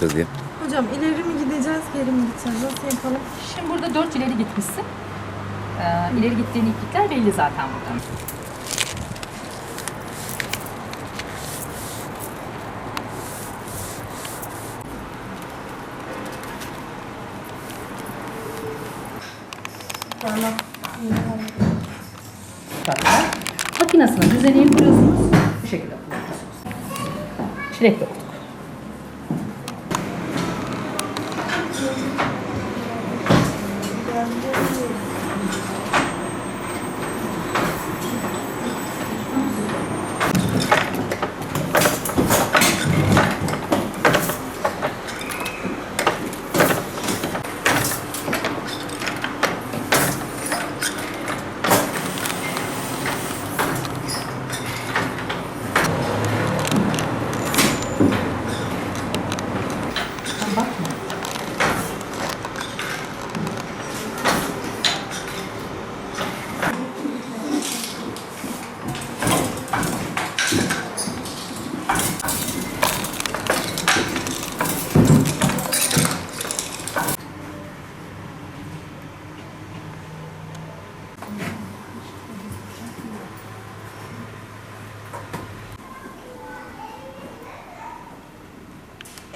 diye. Hocam ileri mi gideceğiz, geri mi gideceğiz? Nasıl yapalım? Şimdi burada dört ileri gitmişsin. Ee, ileri gittiğin iplikler belli zaten burada. Parmak. Şöyle. Makinesinin düzenini kuruyorsunuz. Bu şekilde kullanıyorsunuz. Çilek doktuk.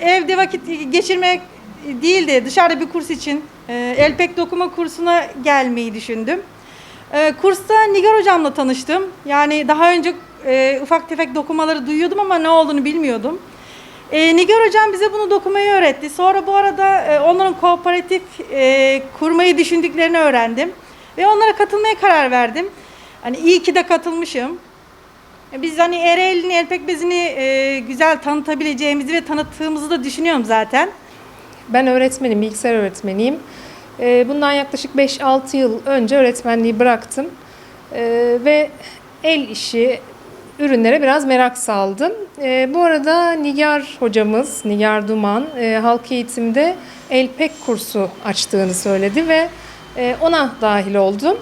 Evde vakit geçirmek değil de dışarıda bir kurs için e, Elpek dokuma kursuna gelmeyi düşündüm. E, kursta Nigar hocamla tanıştım. Yani daha önce e, ufak tefek dokumaları duyuyordum ama ne olduğunu bilmiyordum. Nigar hocam bize bunu dokumayı öğretti. Sonra bu arada onların kooperatif kurmayı düşündüklerini öğrendim. Ve onlara katılmaya karar verdim. Hani iyi ki de katılmışım. E, Biz hani Ereğli'nin elpek bezini e, güzel tanıtabileceğimizi ve tanıttığımızı da düşünüyorum zaten. Ben öğretmenim, bilgisayar öğretmeniyim. Ee, Bundan yaklaşık 5-6 yıl önce öğretmenliği bıraktım. Ee, Ve el işi ürünlere biraz merak saldım. Ee, Bu arada Nigar hocamız, Nigar Duman, e, halk eğitimde Elpek kursu açtığını söyledi ve e, ona dahil oldum.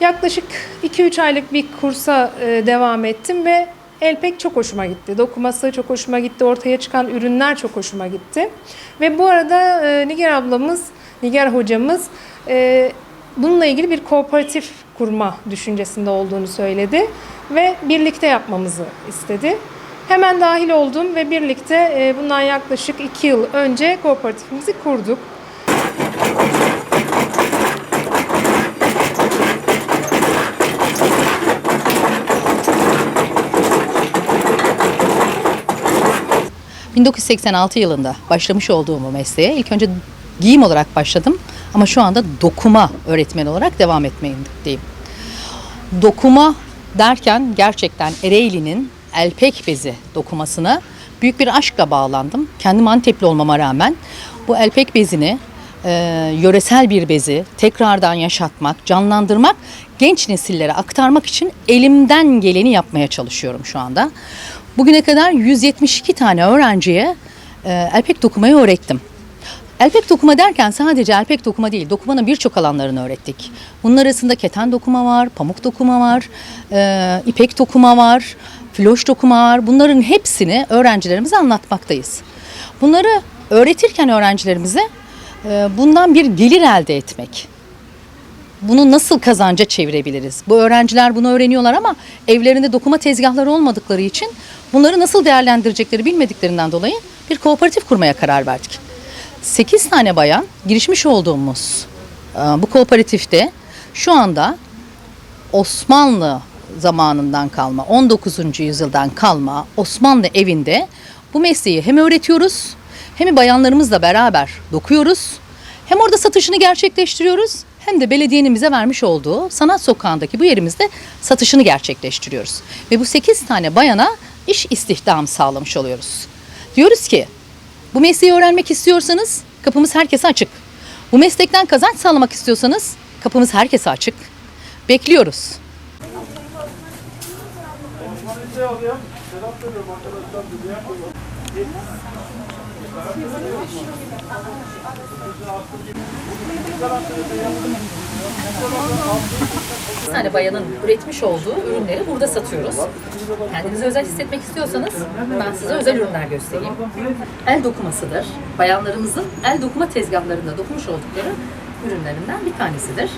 Yaklaşık 2-3 aylık bir kursa e, devam ettim ve Elpek çok hoşuma gitti. Dokuması çok hoşuma gitti. Ortaya çıkan ürünler çok hoşuma gitti. Ve bu arada e, Nigar ablamız, Nigar hocamız e, bununla ilgili bir kooperatif kurma düşüncesinde olduğunu söyledi. Ve birlikte yapmamızı istedi. Hemen dahil oldum ve birlikte bundan yaklaşık 2 yıl önce kooperatifimizi kurduk. 1986 yılında başlamış olduğum bu mesleğe ilk önce giyim olarak başladım ama şu anda dokuma öğretmeni olarak devam etmekteyim. Dokuma derken gerçekten Ereğli'nin elpek bezi dokumasına büyük bir aşkla bağlandım. Kendim Antepli olmama rağmen bu elpek bezini e, yöresel bir bezi tekrardan yaşatmak, canlandırmak, genç nesillere aktarmak için elimden geleni yapmaya çalışıyorum şu anda. Bugüne kadar 172 tane öğrenciye e, elpek dokumayı öğrettim. Elpek dokuma derken sadece elpek dokuma değil, dokumanın birçok alanlarını öğrettik. Bunun arasında keten dokuma var, pamuk dokuma var, e, ipek dokuma var, floş dokuma var. Bunların hepsini öğrencilerimize anlatmaktayız. Bunları öğretirken öğrencilerimize bundan bir gelir elde etmek, bunu nasıl kazanca çevirebiliriz? Bu öğrenciler bunu öğreniyorlar ama evlerinde dokuma tezgahları olmadıkları için bunları nasıl değerlendirecekleri bilmediklerinden dolayı bir kooperatif kurmaya karar verdik. 8 tane bayan girişmiş olduğumuz e, bu kooperatifte şu anda Osmanlı zamanından kalma, 19. yüzyıldan kalma Osmanlı evinde bu mesleği hem öğretiyoruz hem bayanlarımızla beraber dokuyoruz. Hem orada satışını gerçekleştiriyoruz hem de belediyenin bize vermiş olduğu sanat sokağındaki bu yerimizde satışını gerçekleştiriyoruz. Ve bu 8 tane bayana iş istihdamı sağlamış oluyoruz. Diyoruz ki bu mesleği öğrenmek istiyorsanız kapımız herkese açık. Bu meslekten kazanç sağlamak istiyorsanız kapımız herkese açık. Bekliyoruz. Bir tane bayanın üretmiş olduğu ürünleri burada satıyoruz. Kendinizi özel hissetmek istiyorsanız ben size özel ürünler göstereyim. El dokumasıdır. Bayanlarımızın el dokuma tezgahlarında dokunmuş oldukları ürünlerinden bir tanesidir.